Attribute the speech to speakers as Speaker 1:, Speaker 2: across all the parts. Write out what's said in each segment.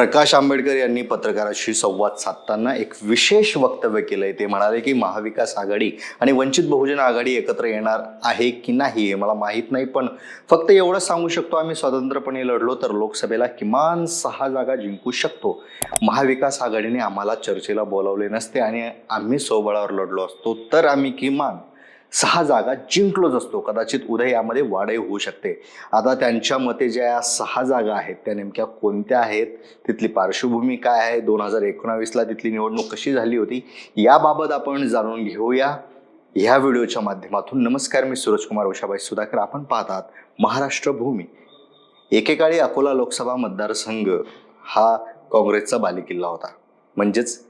Speaker 1: प्रकाश आंबेडकर यांनी पत्रकाराशी संवाद साधताना एक विशेष वक्तव्य केलंय. ते म्हणाले की महाविकास आघाडी आणि वंचित बहुजन आघाडी एकत्र येणार आहे की नाही हे मला माहीत नाही पण फक्त एवढं सांगू शकतो आम्ही स्वतंत्रपणे लढलो तर लोकसभेला किमान सहा जागा जिंकू शकतो. महाविकास आघाडीने आम्हाला चर्चेला बोलावले नसते आणि आम्ही सोबळावर लढलो असतो तर आम्ही किमान सहा जागा जिंकलोच असतो. कदाचित उद्या यामध्ये वाढही होऊ शकते. आता त्यांच्या मते ज्या सहा जागा आहेत त्या नेमक्या कोणत्या आहेत? तिथली पार्श्वभूमी काय आहे? दोन हजार एकोणावीसला तिथली निवडणूक कशी झाली होती? याबाबत आपण जाणून घेऊया. ह्या व्हिडिओच्या माध्यमातून नमस्कार मी सूरजकुमार उषाबाई सुधाकर. आपण पाहतात महाराष्ट्र भूमी. एकेकाळी अकोला लोकसभा मतदारसंघ हा काँग्रेसचा बालेकिल्ला होता. म्हणजेच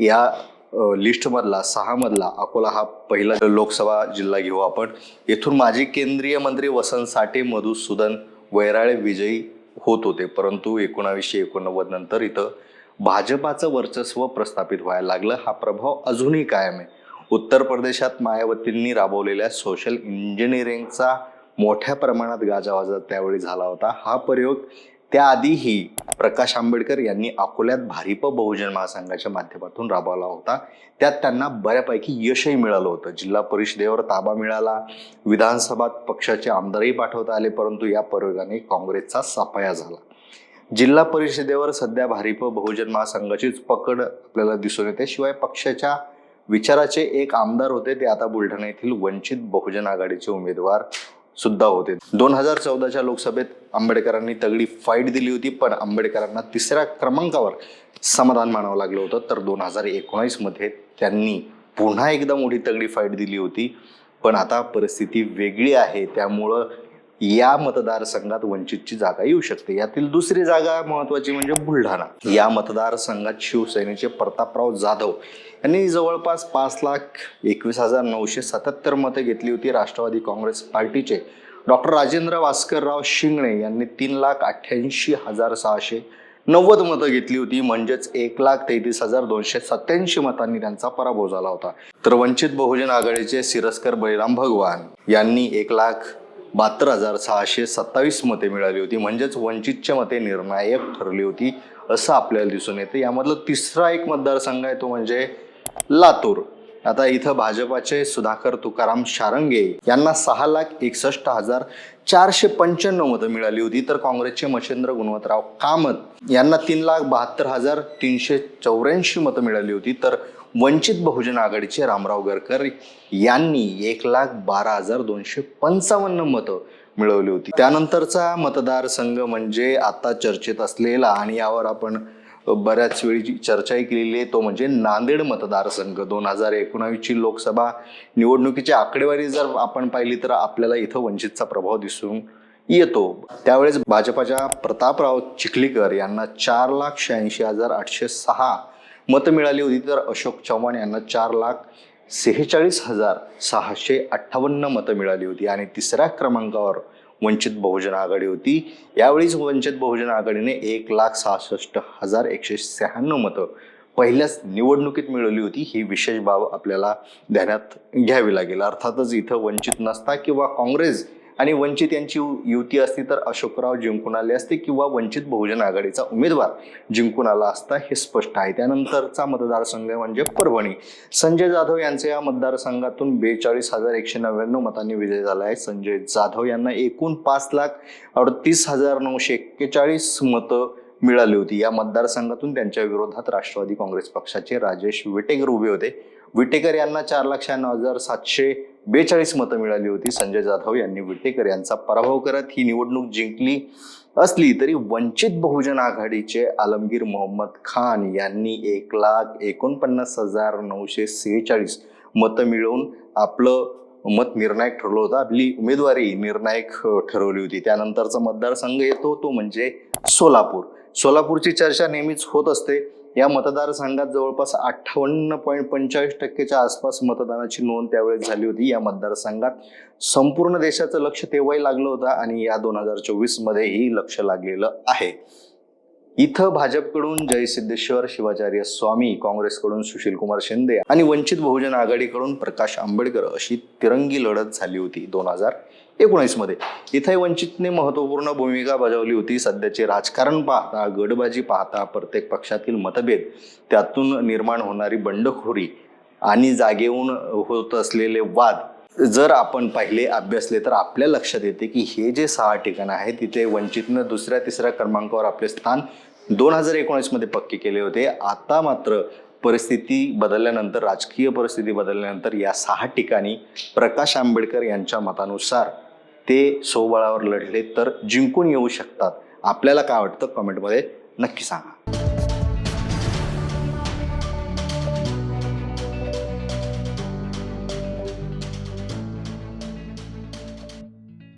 Speaker 1: या लिस्टमधला सहा मधला अकोला हा पहिला लोकसभा जिल्हा घेऊ आपण. येथून माजी केंद्रीय मंत्री वसंत साठे मधुसूदन वैराळे विजयी होत होते. परंतु एकोणावीसशे एकोणनव्वद नंतर इथं भाजपाचं वर्चस्व प्रस्थापित व्हायला लागलं. हा प्रभाव अजूनही कायम आहे. उत्तर प्रदेशात मायावतींनी राबवलेल्या सोशल इंजिनिअरिंगचा मोठ्या प्रमाणात गाजावाजा त्यावेळी झाला होता. हा प्रयोग त्याआधीही प्रकाश आंबेडकर यांनी अकोल्यात भारिप बहुजन महासंघाच्या माध्यमातून राबवला होता. त्यात त्यांना बऱ्यापैकी यशही मिळालं होतं. जिल्हा परिषदेवर ताबा मिळाला. विधानसभात पक्षाचे आमदारही पाठवता आले परंतु या प्रयोगाने काँग्रेसचा सफाया झाला. जिल्हा परिषदेवर सध्या भारिप बहुजन महासंघाचीच पकड आपल्याला दिसून येते. शिवाय पक्षाच्या विचाराचे एक आमदार होते ते आता बुलढाणा येथील वंचित बहुजन आघाडीचे उमेदवार सुद्धा होते. दोन हजार चौदाच्या लोकसभेत आंबेडकरांनी तगडी फाईट दिली होती पण आंबेडकरांना तिसऱ्या क्रमांकावर समाधान मानावं लागलं होतं. तर दोन हजार एकोणावीसमध्ये त्यांनी पुन्हा एकदा मोठी तगडी फाईट दिली होती. पण आता परिस्थिती वेगळी आहे. त्यामुळं या मतदारसंघात वंचितची जागा येऊ शकते. यातील दुसरी जागा महत्वाची म्हणजे बुलढाणा. या मतदारसंघात शिवसेनेचे प्रतापराव जाधव यांनी जवळपास पाच लाख एकवीस हजार नऊशे सत्याहत्तर मतं घेतली होती. राष्ट्रवादी काँग्रेस पार्टीचे डॉक्टर राजेंद्र भास्करराव शिंगणे यांनी तीन लाख अठ्ठ्याऐंशी हजार सहाशे नव्वद मतं घेतली होती. म्हणजेच एक लाख तेहतीस हजार दोनशे सत्याऐंशी मतांनी त्यांचा पराभव झाला होता. तर वंचित बहुजन आघाडीचे सिरस्कर बळीराम भगवान यांनी एक लाख बहात्तर हजार सहाशे सत्तावीस मते मिळाली होती. म्हणजेच वंचितचे मते निर्णायक ठरली होती असं आपल्याला दिसून येतं. यामधलं तिसरा एक मतदारसंघ आहे तो म्हणजे लातूर. आता इथं भाजपाचे सुधाकर तुकाराम शारंगे यांना सहा लाख एकसष्ट हजार चारशे पंच्याण्णव मतं मिळाली होती. तर काँग्रेसचे मच्छेंद्र गुणवंतराव कामत यांना तीन लाख बहात्तर हजार तीनशे चौऱ्याऐंशी मतं मिळाली होती. तर वंचित बहुजन आघाडीचे रामराव गरकर यांनी एक लाख बारा हजार दोनशे पंचावन्न मतं मिळवली होती. त्यानंतरचा मतदारसंघ म्हणजे आता चर्चेत असलेला आणि यावर आपण बऱ्याच वेळी जी चर्चाही केलेली आहे तो म्हणजे नांदेड मतदारसंघ. दोन हजार एकोणावीसची लोकसभा निवडणुकीची आकडेवारी जर आपण पाहिली तर आपल्याला इथं वंचितचा प्रभाव दिसून येतो. त्यावेळेस भाजपाच्या प्रतापराव चिखलीकर यांना चार लाख शहाऐंशी हजार आठशे सहा मतं मिळाली होती तर अशोक चव्हाण यांना चार लाख सेहेचाळीस हजार सहाशे अठ्ठावन्न मतं मिळाली होती. आणि तिसऱ्या क्रमांकावर वंचित बहुजन आघाडी होती. यावेळीच वंचित बहुजन आघाडीने एक लाख सहासष्ट हजार एकशे शहाण्णव मतं पहिल्याच निवडणुकीत मिळवली होती. ही विशेष बाब आपल्याला ध्यानात घ्यावी लागेल. अर्थातच इथं वंचित नसता किंवा काँग्रेस आणि वंचित यांची यु- युती असती तर अशोकराव जिंकून आले असते किंवा वंचित बहुजन आघाडीचा उमेदवार जिंकून आला असता हे स्पष्ट आहे. त्यानंतरचा मतदारसंघ म्हणजे परभणी. संजय जाधव यांचे या मतदारसंघातून बेचाळीस हजार एकशे नव्याण्णव मतांनी विजय झाला आहे. संजय जाधव यांना एकूण पाच लाख अडतीस हजार नऊशे एक्केचाळीस मतं मिळाली होती. या मतदारसंघातून त्यांच्या विरोधात राष्ट्रवादी काँग्रेस पक्षाचे राजेश विटेकर उभे होते. विटेकर यांना चार लाख शहाण्णव हजार सातशे बेचाळीस मतं मिळाली होती. संजय जाधव यांनी विटेकर यांचा पराभव करत ही निवडणूक जिंकली असली तरी वंचित बहुजन आघाडीचे आलमगीर मोहम्मद खान यांनी एक लाख एकोणपन्नास हजार नऊशे सेहेचाळीस मतं मिळवून आपलं मत निर्णायक ठरलं होतं. आपली उमेदवारी निर्णायक ठरवली होती. त्यानंतरचा मतदारसंघ येतो तो म्हणजे सोलापूर. सोलापूरची चर्चा नेहमीच होत असते. या मतदारसंघात जवळपास अठ्ठावन्न पॉईंट पंचेचाळीस टक्केच्या आसपास मतदानाची नोंद त्यावेळेस झाली होती. या मतदारसंघात संपूर्ण देशाचं लक्ष तेव्हाही लागलं होतं आणि या दोन हजार चोवीस मध्येही लक्ष लागलेलं आहे. इथं भाजपकडून जयसिद्धेश्वर शिवाचार्य स्वामी काँग्रेसकडून सुशील कुमार शिंदे आणि वंचित बहुजन आघाडीकडून प्रकाश आंबेडकर अशी तिरंगी लढत झाली होती दोन हजार एकोणीसमध्ये. इथे वंचितने महत्त्वपूर्ण भूमिका बजावली होती. सध्याचे राजकारण पाहता गडबाजी पाहता प्रत्येक पक्षातील मतभेद त्यातून निर्माण होणारी बंडखोरी आणि जागेहून होत असलेले वाद. जर आपण पाहिले अभ्यासले तर आपल्या लक्षात येते की हे जे सहा ठिकाणं आहेत तिथे वंचितनं दुसऱ्या तिसऱ्या क्रमांकावर आपले स्थान दोन हजार एकोणीसमध्ये पक्के केले होते. आता मात्र परिस्थिती बदलल्यानंतर राजकीय परिस्थिती बदलल्यानंतर या सहा ठिकाणी प्रकाश आंबेडकर यांच्या मतानुसार ते सोबळावर लढले तर जिंकून येऊ शकतात. आपल्याला काय वाटतं? कमेंटमध्ये नक्की सांगा.